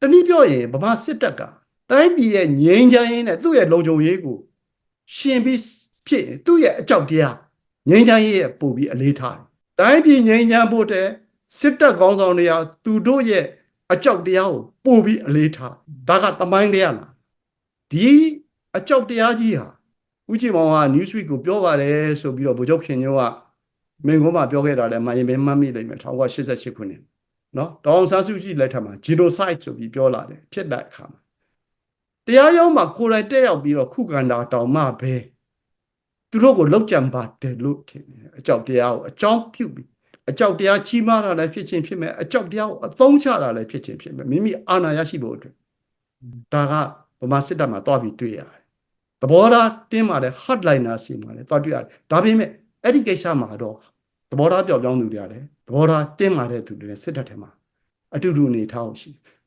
တနည်းပြောရင်ဗမာစစ်တပ်ကတိုင်းပြည်ရဲ့ငြိမ်းချမ်းရေးနဲ့သူ့ရဲ့လုံခြုံရေးကိုရှင်ပြီးဖြစ်ရင်သူ့ရဲ့အကြောက်တရားငြိမ်းချမ်းရေးရဲ့ပို့ပြီးအလေးထားတယ်တိုင်းပြည်ငြိမ်းချမ်းဖို့တဲ့စစ်တပ်ကောင်းဆောင်တွေကသူတို့ရဲ့အကြောက်တရားကိုပို့ပြီးအလေးထားဒါကတမိုင်းတရားလားဒီအကြောက်တရားကြီးဟာဦးကြည်မောင်က Newsweek ကိုပြောပါတယ်ဆိုပြီးတော့ဗိုလ်ချုပ်ခင်ညိုကမင်းကုန်းမှာပြောခဲ့တာလည်းမရင်မမှတ်မိလိမ့်မယ်1988ခုနှစ် နော်တောင်ဆန်းစုကြည်လက်ထက်မှာ genocide ဆိုပြီးပြောလာတယ်ဖြစ်တဲ့အခါမှာတရားရုံးမှာကိုယ်တိုင်တက်ရောက်ပြီးတော့ခုခံတာတောင်မှပဲသူတို့ကိုလောက်ကြံပါတယ်လို့ထင်တယ်အကြောက်တရားကိုအကြောင်းပြုပြီးအကြောက်တရားကြီးမားတာလည်းဖြစ်ချင်းဖြစ်မယ်အကြောက်တရားကိုအသုံးချတာလည်းဖြစ်ချင်းဖြစ်မယ်မိမိအာဏာရရှိဖို့အတွက်ဒါကဗမာစစ်တပ်မှာတွားပြီးတွေ့ရတယ်သဘောထားတင်းမာတဲ့ hardliner စီမှာလည်းတွားတွေ့ရတယ်ဒါပေမဲ့အဲ့ဒီကိစ္စမှာတော့ သဘောထားပြောက်ပြောင်းသူတွေရတယ်သဘောထားတင်းမာတဲ့သူတွေလည်းစစ်တပ်ထဲမှာအတူတူအနေထားအောင်ရှိတယ်